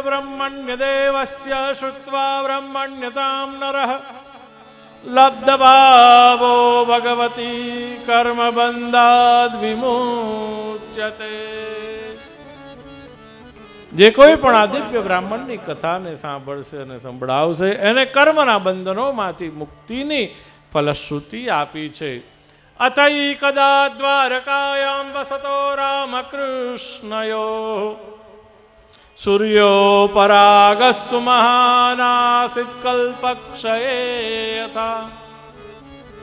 બ્રહ્મણ્યતામ નરઃ લબ્ધભાવો ભગવતી કર્મ બંધાદ વિમુચ્યતે જે કોઈ પણ આ બ્રાહ્મણની કથાને સાંભળશે અને સંભળાવશે, એને કર્મના બંધનોમાંથી મુક્તિની ફલશ્રુતિ આપી છે. અથઈ કદા દ્વારકાયામ વસતો રામકૃષ્ણયો। મહાનાસિત કલ્પક્ષયે યથા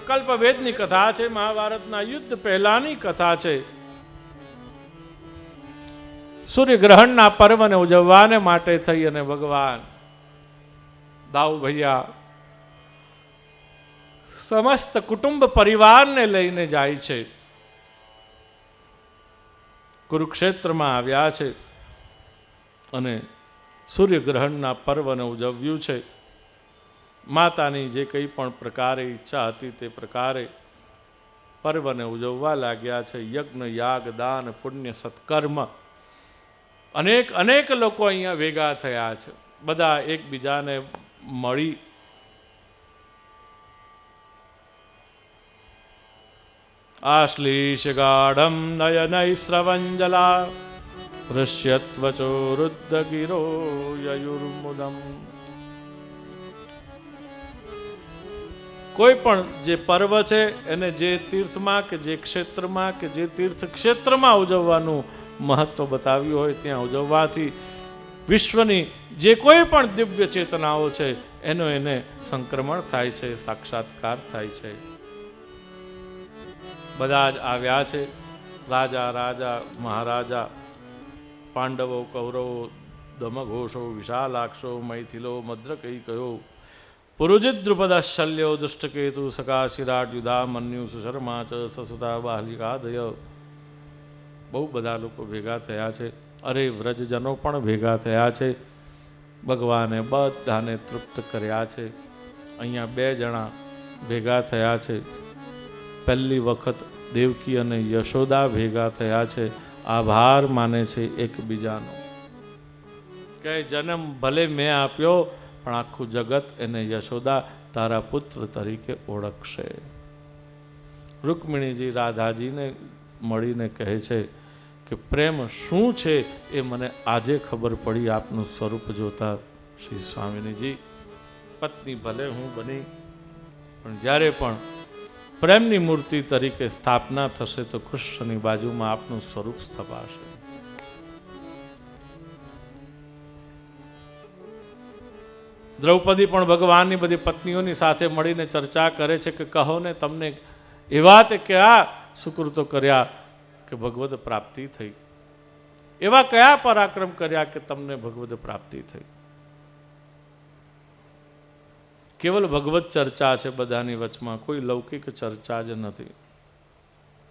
કલ્પભેદની કથા છે મહાભારતના યુદ્ધ પહેલાની કથા છે સૂર્યગ્રહણના પર્વને ઉજવવાને માટે થઈ અને ભગવાન દાઉ ભૈયા સમસ્ત કુટુંબ પરિવારને લઈને જાય છે કુરુક્ષેત્રમાં આવ્યા છે અને સૂર્યગ્રહણના પર્વને ઉજવ્યું છે. માતાની જે કંઈ પણ પ્રકારે ઈચ્છા હતી તે પ્રકારે પર્વને ઉજવવા લાગ્યા છે. યજ્ઞ, યાગ, દાન, પુણ્ય, સત્કર્મ. અનેક અનેક લોકો અહીંયા ભેગા થયા છે. બધા એકબીજાને મળી આશ્લીષ ગાઢમ હૃષ્યત્વચો રુદ્ધગિરો યયુર્મુદમ કોઈ પણ જે પર્વ છે એને જે તીર્થમાં કે જે ક્ષેત્રમાં કે જે તીર્થ ક્ષેત્રમાં ઉજવવાનું મહત્વ બતાવ્યું હોય ત્યાં ઉજવવાથી વિશ્વની જે કોઈ પણ દિવ્ય ચેતનાઓ છે એનો એને સંક્રમણ થાય છે સાક્ષાત્કાર થાય છે બધા જ આવ્યા છે રાજા રાજા મહારાજા પાંડવો, કૌરવો, દમઘોષો, વિશાલાક્ષો, મૈથિલો મદ્રકઈ કયો શલ્યો દુષ્ટકેતુ, સકાશિરાટ યુધા મન્યુ સુશર્મા ચ, સસુતા, બાલિકાદય. બહુ બધા લોકો ભેગા થયા છે. અરે વ્રજજનો પણ ભેગા થયા છે. ભગવાને બધાને તૃપ્ત કર્યા છે. અહીંયા બે જણા ભેગા થયા છે. પહેલી વખત દેવકી અને યશોદા ભેગા થયા છે. આભાર માને છે એકબીજાનો. કે જન્મ ભલે મેં આપ્યો, પણ આખું જગત એને યશોદા તારા પુત્ર તરીકે ઓળખશે. રૂકમિણીજી રાધાજીને મળીને કહે છે કે પ્રેમ શું છે એ મને આજે ખબર પડી આપનું સ્વરૂપ જોતા શ્રી સ્વામિનીજી પત્ની ભલે હું બની, પણ જ્યારે પણ પ્રેમની મૂર્તિ તરીકે સ્થાપના થશે તો કૃષ્ણની બાજુમાં આપનું સ્વરૂપ સ્થપાશે. દ્રૌપદી પણ ભગવાનની બધી પત્નીઓની સાથે મળીને ચર્ચા કરે છે કે કહો ને તમને એવા તે કયા સુકૃતો કર્યા કે ભગવદ પ્રાપ્તિ થઈ. એવા કયા પરાક્રમ કર્યા કે તમને ભગવદ પ્રાપ્તિ થઈ? કેવલ ભગવત ચર્ચા છે બધાની વચમાં. કોઈ લૌકિક ચર્ચા જ નથી.